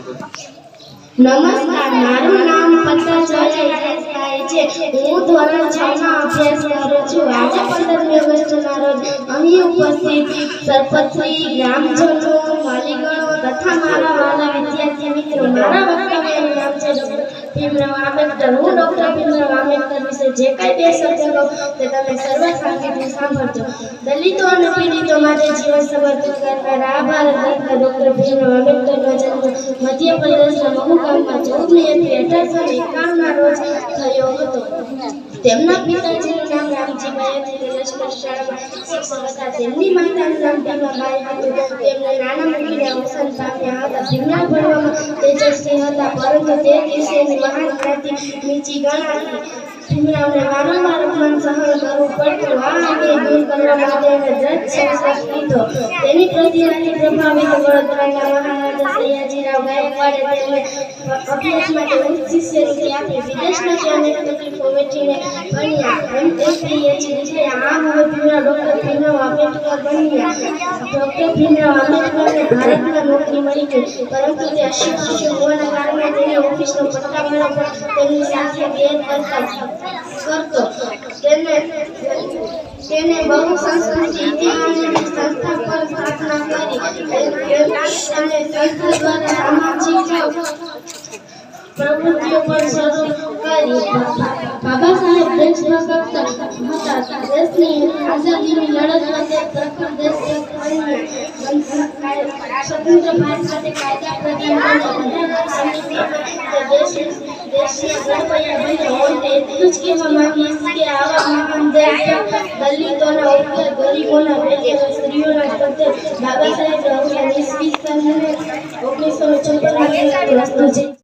નમસ્કાર, મારું નામ પતંજલિ દેસાઈ છે. હું ધોરણ છ માં અભ્યાસ કરું છું. આજે પંદરમી ઓગસ્ટના રોજ અહીં ઉપસ્થિત સરપંચશ્રી, ગ્રામજનો, વાલીગણો તથા મારા વાલા વિદ્યાર્થી મિત્રો. મારા વક્તવ્યનું નામ છે ભીમરાવ આંબેડકર. હું ડોક્ટર ભીમરાવ વિશે જે કાંઈ બે શબ્દ કહું તે તમે સર્વ શાંતિથી સાંભળજો. દલિતો અને પીડિતો માટે જીવન સમર્પિત કરનાર આ ભારત રત્ન ડૉક્ટર ભીમરાવ આંબેડકરનો જન્મ મધ્યપ્રદેશના મહુ ગામમાં ચૌદમી એપ્રિલ અઢારસો એકાવનના રોજ થયો હતો. તેમના પિતાજીનું નામ રામજીભાઈ હતું. લશ્કર શાળામાં શિક્ષક હતા. તેમની માતાનું નામ ભીમાબાઈ હતું. તેમને નાના મૂકીને અવસાન પામ્યા હતા. ભીમરાવ ભણવામાં તેજસ્વી હતા, પરંતુ તે દિવસે મહાન ક્રાંતિ નીચી ગણાતી ભીમરાવને વારંવાર અપમાન સહન કરવું પડતું આ અંગે પ્રભાવિત વડોદરાના મહારાજા સયાજીરાવ આ હવે પૂરા ડૉક્ટર પરંતુ તે અશિક્ષિત હોવાના કારણે તેને ઓફિસનો પટ્ટાવાળો પણ સાથે ગેર કરતા તેને બહુ સંસ્કૃતિ ઇતિહાસની સંસ્થા પર સ્થાપના કરી. અને દ્વારા સામાજિક પ્રવૃત્તિઓ પણ શરૂ કરી. બાબા સાહેબ દેશભક્ત હતા દેશની આઝાદીની લડતમાં તે પ્રખર દેશભક્ત બન્યા સ્વતંત્ર ભારત માટે કાયદા પ્રદાન તે દેશ દેશના ગણપયા બન્યો હું તે એટલું જ કહેવા માંગીશ કે આવા મહાન દેશ દલિતોના ઉપર ગરીબોના વેગે સ્ત્રીઓના પ્રત્યે બાબા સાહેબ ઈસવી સન ઓગણીસો ચોપનમાં વસ્તુ છે